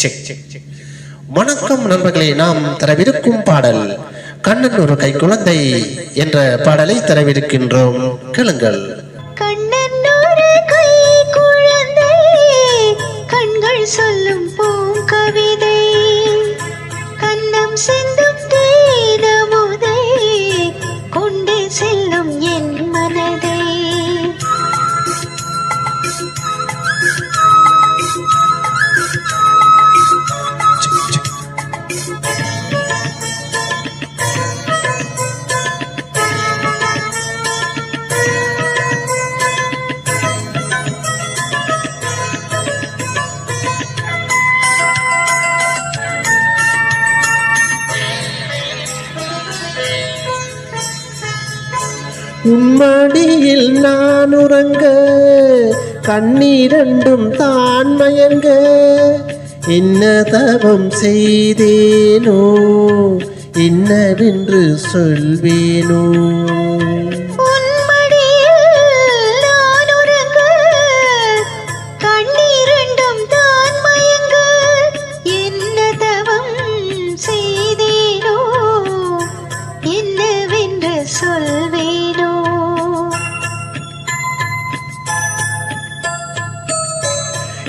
Check check check வணக்கம் நண்பர்களே நாம் தரவிருக்கும் பாடல் கண்ணன் ஒரு கை குழந்தை என்ற பாடலை தரவிருக்கின்றோம். கேளுங்கள். கண்ணன் ஒரு கை குழந்தை கண்கள் சொல்லும் போ உன்மடியில் நான் உறங்க கண்ணீரண்டும் தான் மயங்க. என்ன தவம் செய்தேனோ என்னவென்று சொல்வேனோ.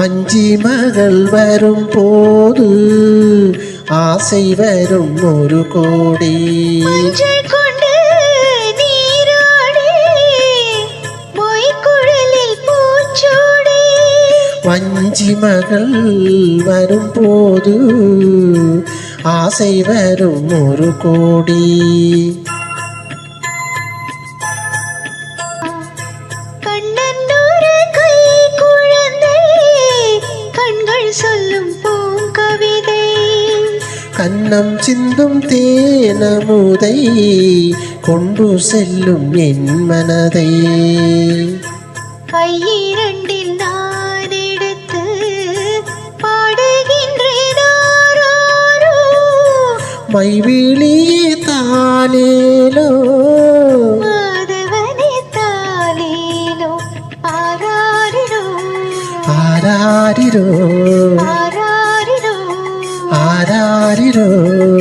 வஞ்சி மகள் வரும் போது ஆசை வரும் ஒரு கோடி. வஞ்சி மகள் வரும் போது ஆசை வரும் ஒரு கோடி. கண்ணம் சிந்தும் தேனமுதை கொண்டு செல்லும் என் மனதை கையிரண்டில் நான் எடுத்து பாடுகின்றேன் ஆராரோ. மைவிழியே தானேலோ மாதவனே தாலேலோ ஆராரிரோ. ஆராரிரோ Dee-doo.